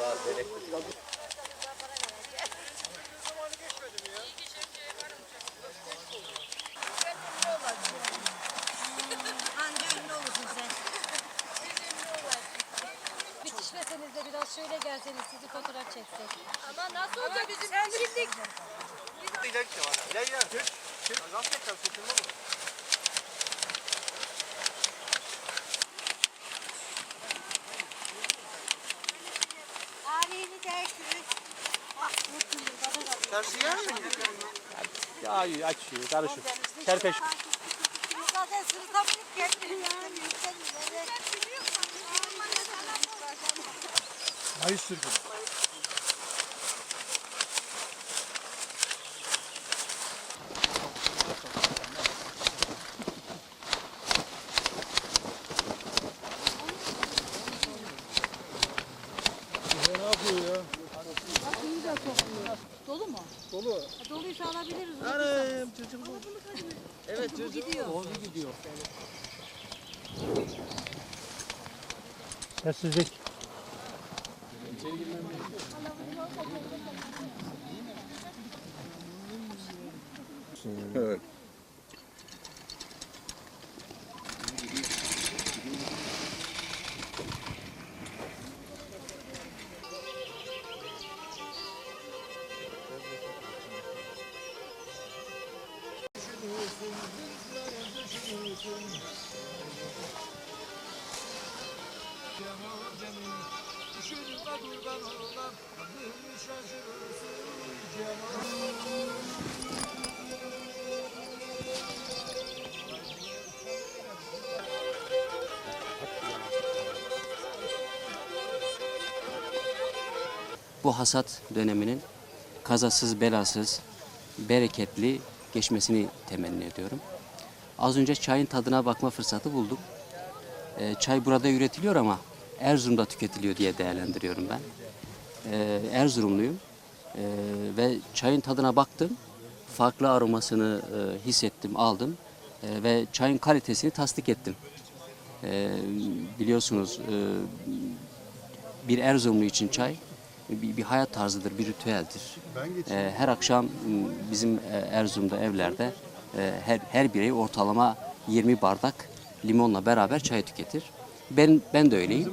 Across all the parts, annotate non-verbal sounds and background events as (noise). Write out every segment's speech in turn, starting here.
daha börek Bitişmeseniz de biraz şöyle gelseniz sizi fotoğraf çeksek. Ama nasıl olacak bizim şimdi? İlerki var. İlerki var. Türk. Türk. Zaten kalsın. Mi gidiyor? Ya açıyor, karışık. Kerpeş. Zaten sırıtamayıp gelmiyor. Mayıs sürgünü. Doluysa alabiliriz. onu. Anam çocuk bu. Evet çocuk. Gidiyor. Dolu gidiyor. Sessizlik. Evet. Bu hasat döneminin kazasız belasız, bereketli geçmesini temenni ediyorum. Az önce çayın tadına bakma fırsatı bulduk. Ee, çay burada üretiliyor ama Erzurum'da tüketiliyor diye değerlendiriyorum ben. Ee, Erzurumluyum Ee, ve çayın tadına baktım. Farklı aromasını e, hissettim, aldım Ee, ve çayın kalitesini tasdik ettim. Ee, biliyorsunuz e, bir Erzurumlu için çay bir, bir hayat tarzıdır, bir ritüeldir. Ee, her akşam bizim e, Erzurum'da evlerde e, her, her birey ortalama 20 bardak limonla beraber çay tüketir. Ben ben de öyleyim.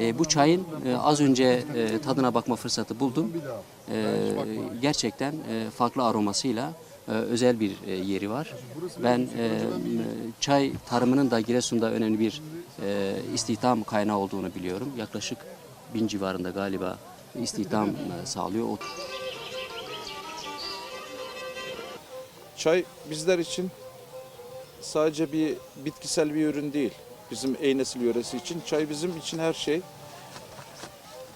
Ee, bu çayın e, az önce e, tadına bakma fırsatı buldum. Ee, gerçekten e, farklı aromasıyla e, özel bir e, yeri var. Ben e, çay tarımının da Giresun'da önemli bir e, istihdam kaynağı olduğunu biliyorum. Yaklaşık bin civarında galiba istihdam e, sağlıyor. O Çay bizler için sadece bir bitkisel bir ürün değil. Bizim Eynesil yöresi için çay bizim için her şey.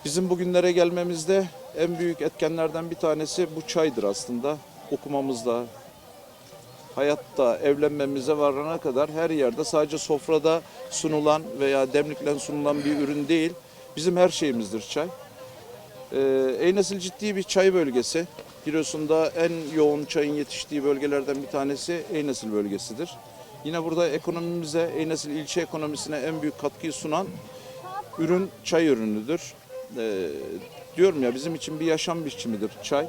Bizim bugünlere gelmemizde en büyük etkenlerden bir tanesi bu çaydır aslında. Okumamızda, hayatta, evlenmemize varana kadar her yerde sadece sofrada sunulan veya demliklen sunulan bir ürün değil. Bizim her şeyimizdir çay. Ee, Eynesil ciddi bir çay bölgesi. Giresun'da en yoğun çayın yetiştiği bölgelerden bir tanesi Eynesil bölgesidir. Yine burada ekonomimize, Eynesil ilçe ekonomisine en büyük katkıyı sunan ürün çay ürünüdür. Ee, diyorum ya bizim için bir yaşam biçimidir çay.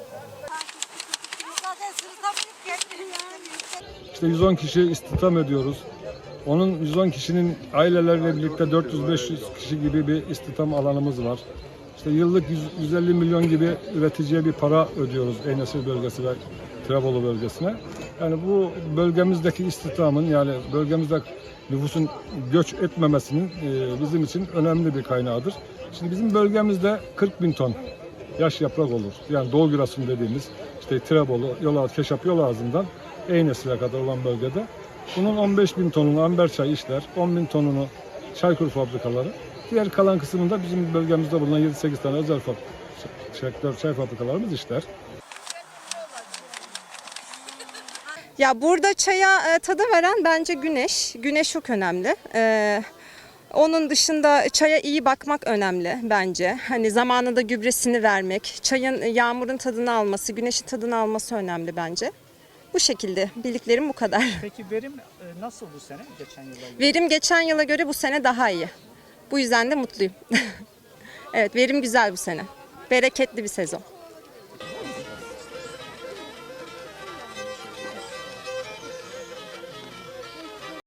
İşte 110 kişi istihdam ediyoruz. Onun 110 kişinin ailelerle birlikte 400-500 kişi gibi bir istihdam alanımız var. İşte yıllık 100 150 milyon gibi üreticiye bir para ödüyoruz Eynesil bölgesi ve Tirebolu bölgesine. Yani bu bölgemizdeki istihdamın yani bölgemizde nüfusun göç etmemesinin e, bizim için önemli bir kaynağıdır. Şimdi bizim bölgemizde 40 bin ton yaş yaprak olur. Yani Doğu Giresun dediğimiz işte Tirebolu, Yolağat, Keşap yol ağzından Eynesil'e kadar olan bölgede. Bunun 15 bin tonunu amber çay işler, 10 bin tonunu çaykur fabrikaları. Diğer kalan kısmında bizim bölgemizde bulunan 7-8 tane özel fab- sektör çay fabrikalarımız işler. Ya burada çaya e, tadı veren bence güneş. Güneş çok önemli. Ee, onun dışında çaya iyi bakmak önemli bence. Hani zamanında gübresini vermek, çayın e, yağmurun tadını alması, güneşin tadını alması önemli bence. Bu şekilde bildiklerim bu kadar. (laughs) Peki verim e, nasıl bu sene geçen yıla göre? Verim geçen yıla göre bu sene daha iyi. Bu yüzden de mutluyum. (laughs) Evet verim güzel bu sene. Bereketli bir sezon.